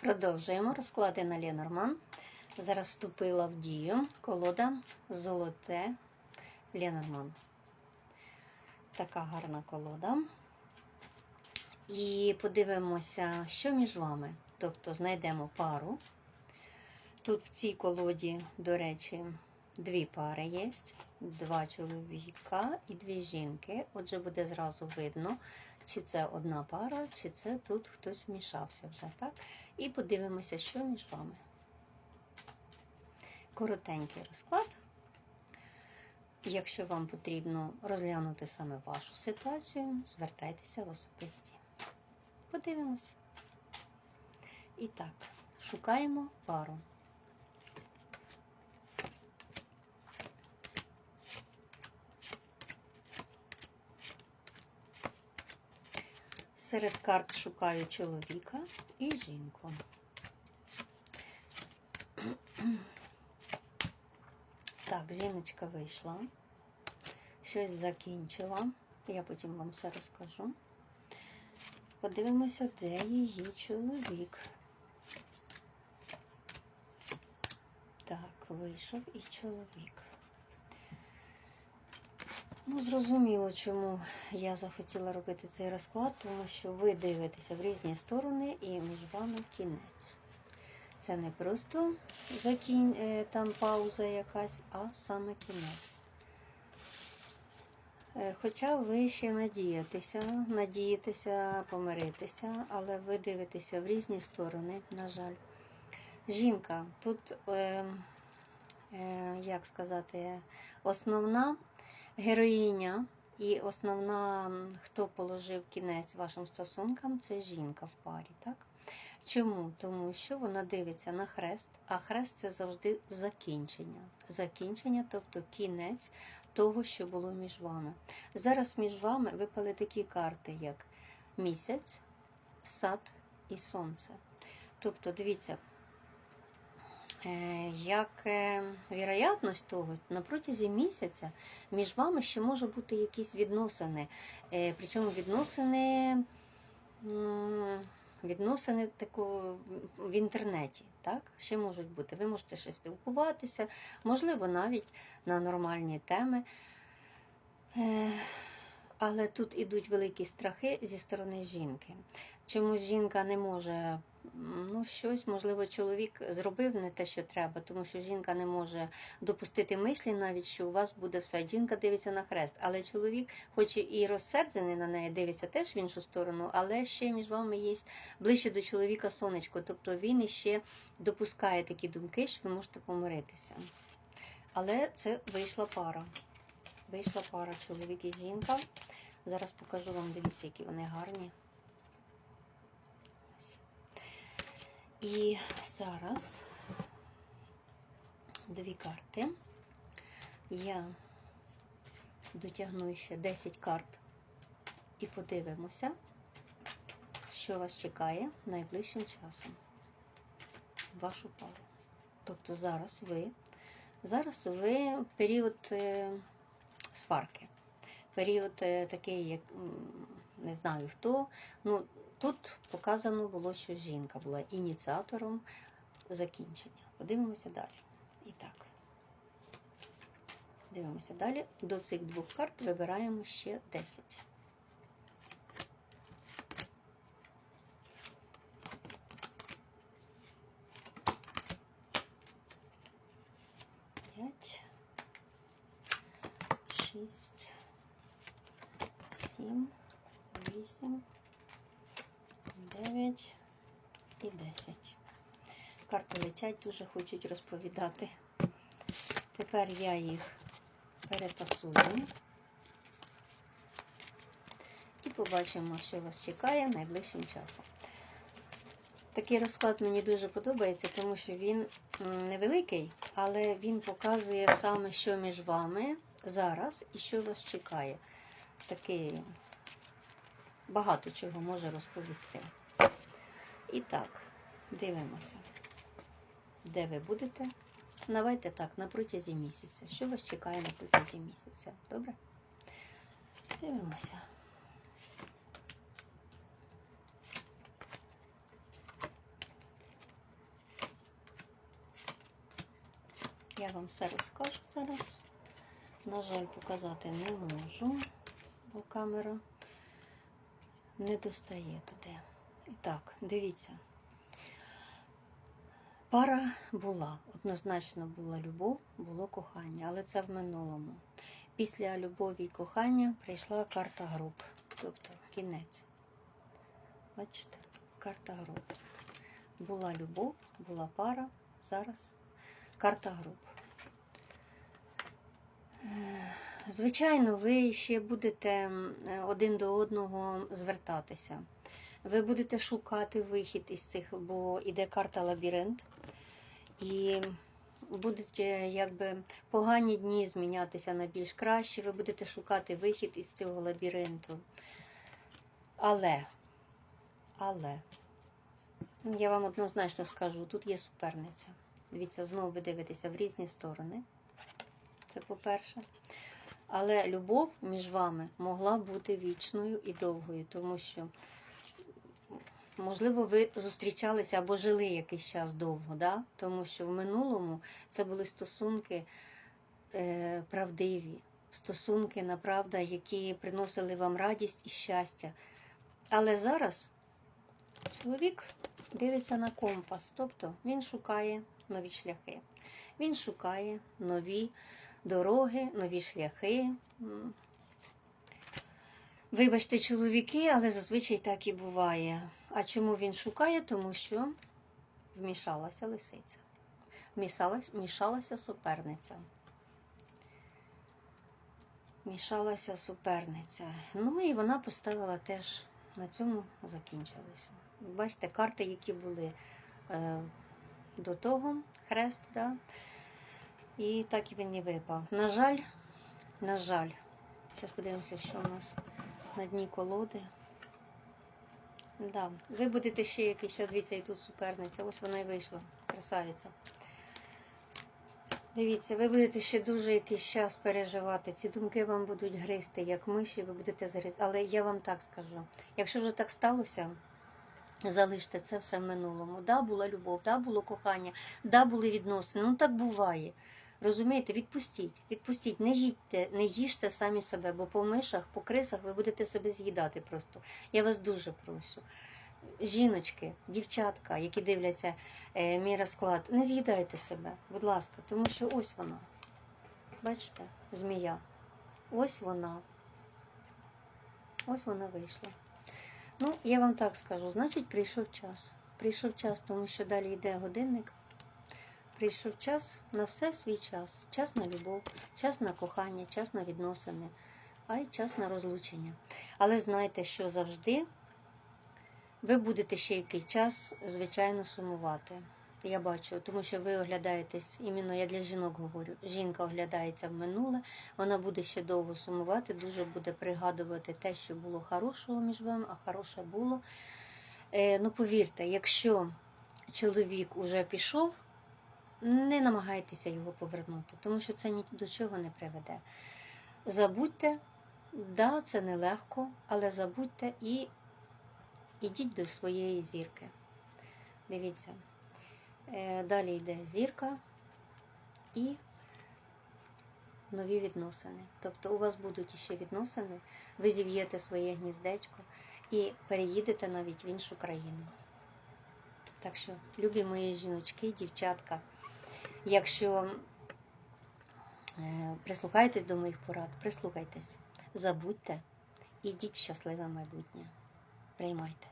Продовжуємо розклади на Ленорман. Зараз вступила в дію колода Золоте Ленорман. Така гарна колода. І подивимося, що між вами. Тобто знайдемо пару. Тут в цій колоді, до речі, дві пари є. Два чоловіка і дві жінки. Отже, буде зразу видно, чи це одна пара, чи це тут хтось вмішався вже, так? І подивимося, що між вами. Коротенький розклад. Якщо вам потрібно розглянути саме вашу ситуацію, звертайтеся в особисті. Подивимося. І так, шукаємо пару. Серед карт шукаю чоловіка і жінку. Так, жіночка вийшла, щось закінчила. Я потім вам все розкажу. Подивимося, де її чоловік. Так, вийшов і чоловік. Ну, зрозуміло, чому я захотіла робити цей розклад, тому що ви дивитеся в різні сторони і між вами кінець. Це не просто закінь, е, там пауза якась, а саме кінець. Е, Хоча ви ще надієтеся, надієтеся помиритися, але ви дивитеся в різні сторони, на жаль. Жінка, тут, е, е, як сказати, основна героїня і основна, хто положив кінець вашим стосункам, це жінка в парі, так? Чому? Тому що вона дивиться на хрест, а хрест це завжди закінчення. Закінчення, тобто кінець того, що було між вами. Зараз між вами випали такі карти, як місяць, сад і сонце. Тобто, дивіться, як е, віроятність того, на протязі місяця між вами ще може бути якісь відносини. Е, Причому відносини. Відносини тако в інтернеті, так? Ще можуть бути. Ви можете ще спілкуватися, можливо, навіть на нормальні теми. Але тут ідуть великі страхи зі сторони жінки. Чомусь жінка не може, ну, щось, можливо, чоловік зробив не те, що треба, тому що жінка не може допустити мислі навіть, що у вас буде все. Жінка дивиться на хрест, але чоловік, хоч і розсерджений на неї, дивиться теж в іншу сторону, але ще між вами є ближче до чоловіка сонечко. Тобто він іще допускає такі думки, що ви можете помиритися. Але це вийшла пара. Вийшла пара чоловік і жінка. Зараз покажу вам, дивіться, які вони гарні. І зараз дві карти. Я дотягну ще 10 карт і подивимося, що вас чекає найближчим часом. Вашу пару. Тобто зараз ви, зараз ви період е, сварки. Період е, такий, як не знаю хто. Ну, тут показано було, що жінка була ініціатором закінчення. Подивимося далі. І так. Дивимося далі. До цих двох карт вибираємо ще 10. П'ять, шість, сім, вісім, дев'ять і десять. Карти летять, дуже хочуть розповідати. Тепер я їх перетасую. І побачимо, що вас чекає найближчим часом. Такий розклад мені дуже подобається, тому що він невеликий, але він показує саме, що між вами зараз і що вас чекає. Такий багато чого може розповісти. І так, дивимося, де ви будете. Давайте так, на протязі місяця. Що вас чекає на протязі місяця? Добре? Дивимося. Я вам все розкажу зараз. На жаль, показати не можу, бо камера не достає туди. І так, дивіться. Пара була, однозначно була любов, було кохання, але це в минулому. Після любові і кохання прийшла карта груп, тобто кінець. Бачите, карта груп. Була любов, була пара, зараз карта груп. Звичайно, ви ще будете один до одного звертатися. Ви будете шукати вихід із цих, бо іде карта лабіринт. І будуть е, якби погані дні змінятися на більш кращі. Ви будете шукати вихід із цього лабіринту. Але, але, я вам однозначно скажу, тут є суперниця. Дивіться, знову ви дивитеся в різні сторони. Це по-перше. Але любов між вами могла бути вічною і довгою, тому що, можливо, ви зустрічалися або жили якийсь час довго, да? тому що в минулому це були стосунки е, правдиві, стосунки, направда, які приносили вам радість і щастя. Але зараз чоловік дивиться на компас, тобто він шукає нові шляхи. Він шукає нові дороги, нові шляхи. Вибачте, чоловіки, але зазвичай так і буває. А чому він шукає? Тому що вмішалася лисиця, вмішалася, вмішалася суперниця. Мішалася суперниця. Ну і вона поставила теж на цьому закінчилося. Бачите, карти, які були е, до того, хрест, да? І так і він і випав. На жаль, на жаль, зараз подивимося, що у нас на дні колоди. Да. Ви будете ще якийсь, ще дивіться, і тут суперниця. Ось вона і вийшла, красавиця. Дивіться, ви будете ще дуже якийсь час переживати. Ці думки вам будуть гризти, як миші, ви будете загризти. Але я вам так скажу: якщо вже так сталося, залиште це все в минулому. Да, була любов, да, було кохання, да, були відносини. Ну так буває. Розумієте, відпустіть, відпустіть, не їдьте, не їжте самі себе, бо по мишах, по крисах ви будете себе з'їдати просто. Я вас дуже прошу. Жіночки, дівчатка, які дивляться е, мій розклад, не з'їдайте себе, будь ласка, тому що ось вона. Бачите, змія. Ось вона. Ось вона вийшла. Ну, я вам так скажу, значить, прийшов час. Прийшов час, тому що далі йде годинник. Прийшов час на все свій час. Час на любов, час на кохання, час на відносини, а й час на розлучення. Але знайте, що завжди ви будете ще якийсь час, звичайно, сумувати. Я бачу, тому що ви оглядаєтесь, іменно я для жінок говорю. Жінка оглядається в минуле, вона буде ще довго сумувати, дуже буде пригадувати те, що було хорошого між вами, а хороше було. Е, ну, повірте, якщо чоловік уже пішов, не намагайтеся його повернути, тому що це ні до чого не приведе. Забудьте, да, це нелегко, але забудьте і ідіть до своєї зірки. Дивіться. Е, Далі йде зірка і нові відносини. Тобто у вас будуть іще відносини, ви зів'єте своє гніздечко і переїдете навіть в іншу країну. Так що, любі мої жіночки, дівчатка, якщо е, прислухаєтесь до моїх порад, прислухайтесь, забудьте, ідіть в щасливе майбутнє. Приймайте.